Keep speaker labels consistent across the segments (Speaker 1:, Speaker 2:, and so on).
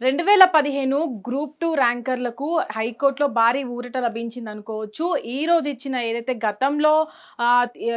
Speaker 1: రెండు వేల పదిహేను గ్రూప్ టూ ర్యాంకర్లకు హైకోర్టులో భారీ ఊరట లభించింది అనుకోవచ్చు ఈ రోజు ఇచ్చిన ఏదైతే గతంలో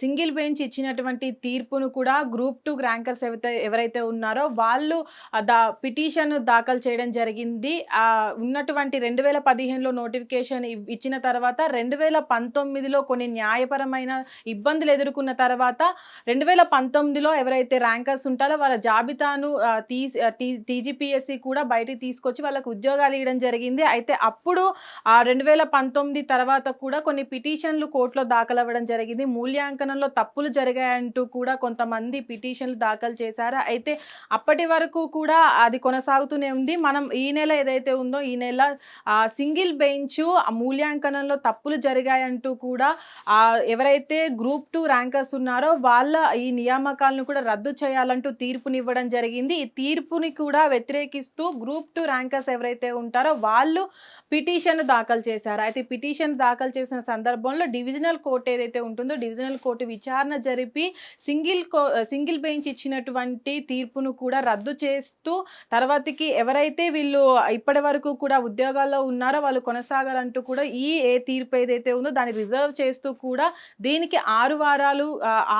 Speaker 1: సింగిల్ బెంచ్ ఇచ్చినటువంటి తీర్పును కూడా గ్రూప్ టూ ర్యాంకర్స్ ఎవరైతే ఎవరైతే ఉన్నారో వాళ్ళు దా పిటిషన్ దాఖలు చేయడం జరిగింది. ఉన్నటువంటి రెండు వేల పదిహేనులో నోటిఫికేషన్ ఇచ్చిన తర్వాత రెండు వేల పంతొమ్మిదిలో కొన్ని న్యాయపరమైన ఇబ్బందులు ఎదుర్కొన్న తర్వాత రెండు వేల పంతొమ్మిదిలో ఎవరైతే ర్యాంకర్స్ ఉంటారో వాళ్ళ జాబితాను ఆ, తీసి టీజీపీఎస్సి కూడా బయటికి తీసుకొచ్చి వాళ్ళకు ఉద్యోగాలు ఇవ్వడం జరిగింది. అయితే అప్పుడు ఆ రెండు వేల పంతొమ్మిది తర్వాత కూడా కొన్ని పిటిషన్లు కోర్టులో దాఖలు అవ్వడం జరిగింది. మూల్యాంకనంలో తప్పులు జరిగాయంటూ కూడా కొంతమంది పిటిషన్లు దాఖలు చేశారు. అయితే అప్పటి వరకు కూడా అది కొనసాగుతూనే ఉంది. మనం ఈ నెల ఏదైతే ఉందో ఈ నెల సింగిల్ బెంచ్ ఆ మూల్యాంకనంలో తప్పులు జరిగాయంటూ కూడా ఎవరైతే గ్రూప్ టూ ర్యాంకర్స్ ఉన్నారో వాళ్ళ ఈ నియామకాలను కూడా రద్దు చేయాలంటూ తీర్పునివ్వడం జరిగింది. ఈ తీర్పుని కూడా వ్యతిరేకిస్తూ గ్రూప్ టూ ర్యాంకర్స్ ఎవరైతే ఉంటారో వాళ్ళు పిటిషన్ దాఖలు చేశారు. అయితే పిటిషన్ దాఖలు చేసిన సందర్భంలో డివిజనల్ కోర్టు ఏదైతే ఉంటుందో డివిజనల్ కోర్టు విచారణ జరిపి సింగిల్ కో సింగిల్ బెంచ్ ఇచ్చినటువంటి తీర్పును కూడా రద్దు చేస్తూ తర్వాతకి ఎవరైతే వీళ్ళు ఇప్పటి వరకు కూడా ఉద్యోగాల్లో ఉన్నారో వాళ్ళు కొనసాగాలంటూ కూడా ఈ ఏ తీర్పు ఏదైతే ఉందో దాన్ని రిజర్వ్ చేస్తూ కూడా దీనికి ఆరు వారాలు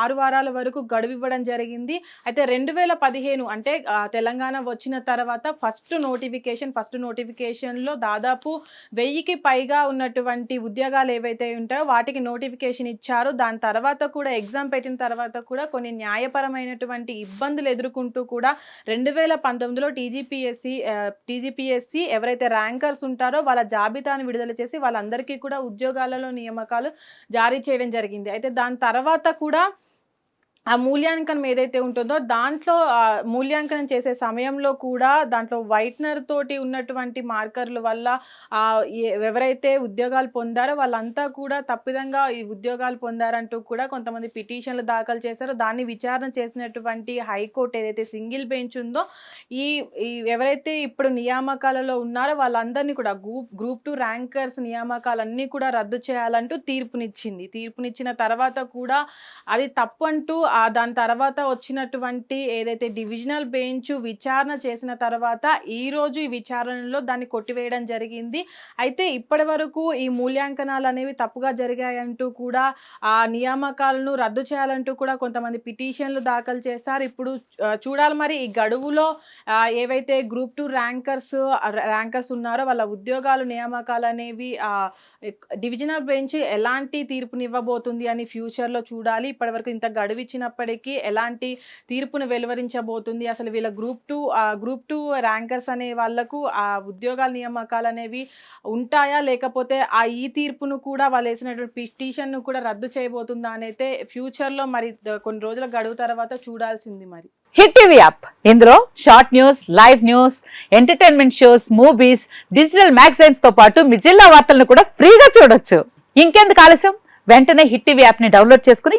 Speaker 1: ఆరు వారాల వరకు గడువు ఇవ్వడం జరిగింది. అయితే రెండు వేల పదిహేను అంటే తెలంగాణ వచ్చిన తర్వాత ఫస్ట్ నోటిఫికేషన్ ఫస్ట్ నోటిఫికేషన్లో దాదాపు వెయ్యికి పైగా ఉన్నటువంటి ఉద్యోగాలు ఏవైతే ఉంటాయో వాటికి నోటిఫికేషన్ ఇచ్చారు. దాని తర్వాత కూడా ఎగ్జామ్ పెట్టిన తర్వాత కూడా కొన్ని న్యాయపరమైనటువంటి ఇబ్బందులు ఎదుర్కొంటూ కూడా రెండు వేల పంతొమ్మిదిలో టీజీపీఎస్సి టీజీపీఎస్సి ఎవరైతే ర్యాంకర్స్ ఉంటారో వాళ్ళ జాబితాను విడుదల చేసి వాళ్ళందరికీ కూడా ఉద్యోగాలలో నియామకాలు జారీ చేయడం జరిగింది. అయితే దాని తర్వాత కూడా ఆ మూల్యాంకనం ఏదైతే ఉంటుందో దాంట్లో ఆ, మూల్యాంకనం చేసే సమయంలో కూడా దాంట్లో వైట్నర్ తోటి ఉన్నటువంటి మార్కర్ల వల్ల ఆ, ఎవరైతే ఉద్యోగాలు పొందారో వాళ్ళంతా కూడా తప్పిదంగా ఈ ఉద్యోగాలు పొందారంటూ కూడా కొంతమంది పిటిషన్లు దాఖలు చేశారో. దాన్ని విచారణ చేసినటువంటి హైకోర్టు ఏదైతే సింగిల్ బెంచ్ ఉందో ఈ ఈ ఎవరైతే ఇప్పుడు నియామకాలలో ఉన్నారో వాళ్ళందరినీ కూడా గ్రూప్ గ్రూప్ టూ ర్యాంకర్స్ నియామకాలన్నీ కూడా రద్దు చేయాలంటూ తీర్పునిచ్చింది. తీర్పునిచ్చిన తర్వాత కూడా అది తప్పు అంటూ దాని తర్వాత వచ్చినటువంటి ఏదైతే డివిజనల్ బెంచ్ విచారణ చేసిన తర్వాత ఈ రోజు ఈ విచారణలో దాన్ని కొట్టివేయడం జరిగింది. అయితే ఇప్పటి వరకు ఈ మూల్యాంకనాలు అనేవి తప్పుగా జరిగాయంటూ కూడా ఆ నియామకాలను రద్దు చేయాలంటూ కూడా కొంతమంది పిటిషన్లు దాఖలు చేశారు. ఇప్పుడు చూడాలి మరి ఈ గడువులో ఏవైతే గ్రూప్ టూ ర్యాంకర్స్ ర్యాంకర్స్ ఉన్నారో వాళ్ళ ఉద్యోగాలు నియామకాలు అనేవి డివిజనల్ బెంచ్ ఎలాంటి తీర్పునివ్వబోతుంది అని ఫ్యూచర్లో చూడాలి. ఇప్పటివరకు ఇంత గడువు వచ్చినప్పటికీ ఎలాంటి తీర్పును వెలువరించబోతుంది? అసలు వీళ్ళ group two group two rankers అనే వాళ్ళకు ఆ ఉద్యోగాల నియామకాలు అనేవి ఉంటాయా? లేకపోతే ఆ ఈ తీర్పును కూడా వాళ్ళు వేసినటువంటి పిటిషన్ను కూడా రద్దు చేయబోతుందా? అనైతే ఫ్యూచర్లో మరి కొన్ని రోజుల గడువు తర్వాత చూడాల్సింది మరి.
Speaker 2: Hit TV app. ఇందులో short news live news entertainment shows movies digital మ్యాగజైన్స్తో పాటు మీ జిల్లా వార్తలను కూడా ఫ్రీగా చూడొచ్చు. ఇంకెందుకు ఆలస్యం? వెంటనే హిట్ టీవీ యాప్ని డౌన్లోడ్ చేసుకుని